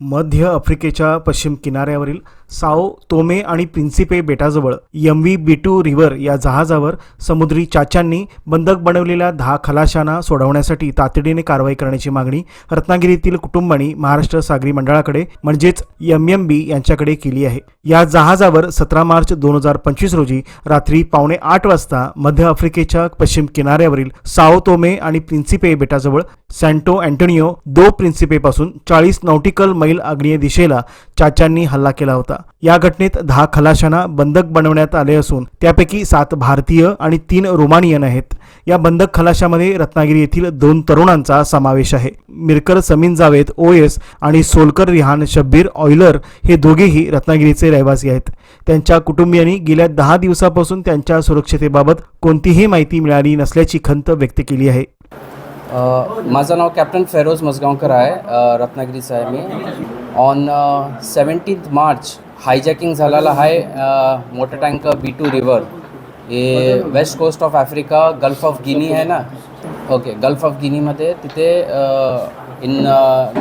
मध्य आफ्रिकेच्या पश्चिम किनाऱ्यावरील साओ तोमे आणि Principe बेटाजवळ MV V B two river या जहाजावर समुद्री चाच्यांनी बंधक बनवलेल्या दहा खलाशांना सोडवण्यासाठी तातडीने कारवाई करण्याची मागणी रत्नागिरीतील कुटुंबांनी महाराष्ट्र सागरी मंडळाकडे म्हणजेच एम एम बी यांच्याकडे केली आहे. या जहाजावर सतरा मार्च दोन हजार पंचवीस रोजी रात्री पावणे आठ वाजता मध्य आफ्रिकेच्या पश्चिम किनाऱ्यावरील साओ तोमे आणि प्रिन्सिपे बेटाजवळ सॅन्टो अँटोनियो दो प्रिन्सिपेपासून चाळीस नॉटिकल मैल आग्नेय दिशेला चाचांनी हल्ला केला होता. या घटनेत दहा खलाशांना बंधक बनवण्यात आले असून त्यापैकी सात भारतीय आणि तीन रोमानियन आहेत. या बंधक खलाशामध्ये रत्नागिरी येथील दोन तरुणांचा समावेश आहे. मिरकर समीन जावेद ओएस आणि सोलकर रिहान शब्बीर ऑयलर हे दोघेही रत्नागिरीचे रहिवासी आहेत. त्यांच्या कुटुंबियांनी गेल्या दहा दिवसापासून त्यांच्या सुरक्षतेबाबत कोणतीही माहिती मिळाली नसल्याची खंत व्यक्त केली आहे. माझं नाव कॅप्टन फेरोज मजगावकर आहे. रत्नागिरीचं आहे मी. ऑन सेवन्टीन्थ मार्च हायजॅकिंग झालेला आहे motor tanker B two river हे west coast of Africa gulf of Guinea आहे ना? ओके गल्फ ऑफ गिनीमध्ये तिथे in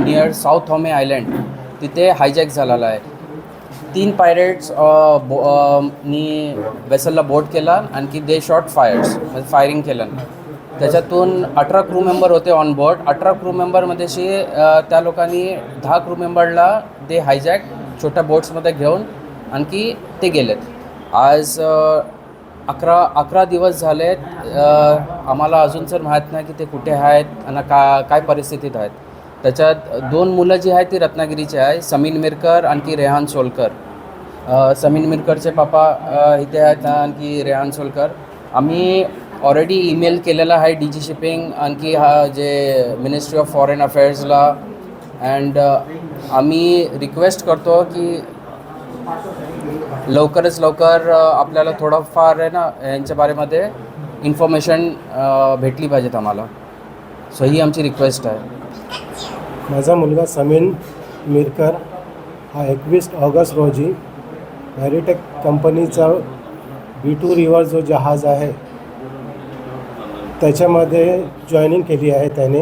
near Sao Tome island तिथे हायजॅक झालेला आहे. तीन पायरेट्स बो नी वेसलला बोट केला आणखी दे शॉट फायर्स म्हणजे फायरिंग केलं. त्याच्यातून अठरा क्रू मेंबर होते ऑन बोर्ड अठरा क्रू मेंबरमध्ये शे त्या लोकांनी दहा क्रू मेंबरला दे हायजॅक छोट्या बोट्समध्ये घेऊन आणखी ते गेलेत. आज अकरा अकरा दिवस झालेत. आम्हाला अजून सर माहीत नाही की ते कुठे आहेत आणि का काय परिस्थितीत आहेत. त्याच्यात दोन मुलं जी आहेत ती रत्नागिरीची आहे समीन मिरकर आणखी रेहान सोलकर. समीन मिरकरचे पापा इथे आहेत आणखी रेहान सोलकर. आम्ही ऑलरेडी ईमेल केलेला आहे डी जी शिपिंग आणखी हा जे मिनिस्ट्री ऑफ फॉरेन अफेअर्सला अँड आम्ही रिक्वेस्ट करतो की लवकरच लवकर uh, आपल्याला थोडंफार आहे ना यांच्या बारेमध्ये इन्फॉर्मेशन uh, भेटली पाहिजेत आम्हाला. सो ही आमची रिक्वेस्ट आहे. माझा मुलगा समीन मिरकर हा एकवीस ऑगस्ट रोजी मॅरिटेक कंपनीचा बी टू रिवर जो जहाज आहे त्याच्यामध्ये जॉईनिंग केली आहे त्याने.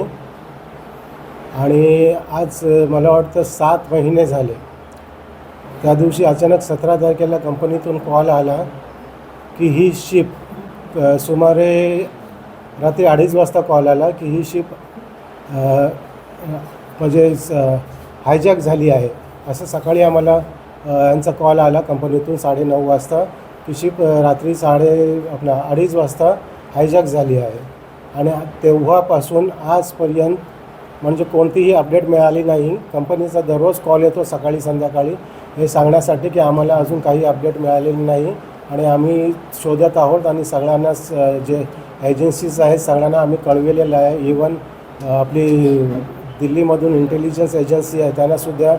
आणि आज मला वाटतं सात महिने झाले. त्या दिवशी अचानक सतरा तारखेला कंपनीतून कॉल आला की ही शिप सुमारे रात्री अडीच वाजता कॉल आला की ही शिप म्हणजे हायजॅक झाली आहे. असं सकाळी आम्हाला यांचा कॉल आला कंपनीतून साडेनऊ वाजता की शिप रात्री साडे आपला अडीच वाजता हायजॅक झाली आहे. आणि तेव्हापासून आजपर्यंत म्हणजे कोणतीही अपडेट मिळाली नाही. कंपनीचा दररोज कॉल येतो सकाळी संध्याकाळी. हे सांगण्यासाठी की आम्हाला अजून काही अपडेट मिळालेली नाही. आणि आम्ही शोधत आहोत आणि सगळ्यांना स- जे एजन्सीज आहेत सगळ्यांना आम्ही कळविलेलं आहे. इवन आपली दिल्लीमधून इंटेलिजन्स एजन्सी आहे त्यांनासुद्धा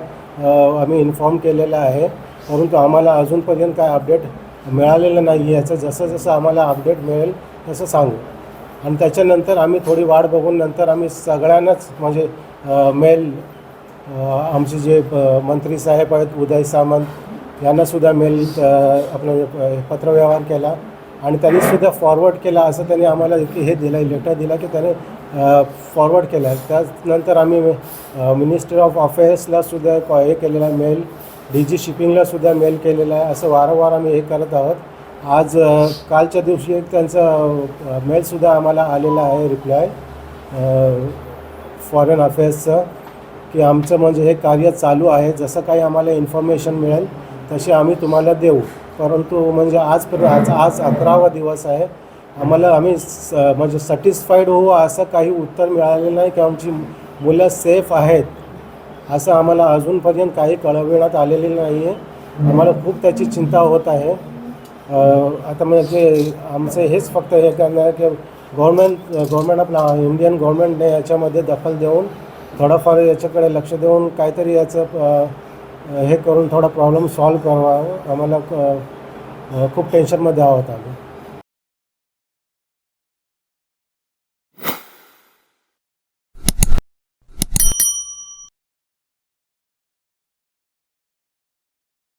आम्ही इन्फॉर्म केलेलं आहे. परंतु आम्हाला अजूनपर्यंत काय अपडेट मिळालेलं नाही याचं जसं जसं आम्हाला अपडेट मिळेल तसं सांगू. आणि त्याच्यानंतर आम्ही थोडी वाट बघून नंतर आम्ही सगळ्यांनाच म्हणजे मेल आमचे जे प- मंत्री साहेब आहेत उदय सामंत यांनासुद्धा मेल आपलं पत्रव्यवहार केला. आणि त्यांनीसुद्धा फॉरवर्ड केला असं त्यांनी आम्हाला हे दिलं आहे लेटर दिला की त्याने फॉरवर्ड केला. त्यानंतर आम्ही मिनिस्टर ऑफ अफेअर्सला सुद्धा हे केलेला मेल डी जी शिपिंगला सुद्धा मेल केलेला आहे. असं वारंवार आम्ही हे करत आहोत. आज कालच्या दिवशी एक त्यांचा मेलसुद्धा आम्हाला आलेला आहे रिप्लाय फॉरेन अफेअर्सचं की आमचं म्हणजे हे कार्य चालू आहे. जसं काही आम्हाला इन्फॉर्मेशन मिळेल तशी आम्ही तुम्हाला देऊ. परंतु म्हणजे आज आज आज अकरावा दिवस आहे. आम्हाला आम्ही स म्हणजे सॅटिस्फाईड होऊ असं काही उत्तर मिळालेलं नाही की आमची मुलं सेफ आहेत. असं आम्हाला अजूनपर्यंत काही कळविण्यात आलेलं नाही आहे आम्हाला खूप त्याची चिंता होत आहे. आता म्हणजे आमचं हेच फक्त हे करणार आहे की गव्हर्मेंट गव्हर्मेंट आपला इंडियन गव्हर्मेंटने याच्यामध्ये दखल देऊन थोडंफार याच्याकडे लक्ष देऊन काहीतरी याचं हे करून थोडा प्रॉब्लेम सॉल्व करावा. आम्हाला क- खूप टेन्शनमध्ये आहोत आम्ही.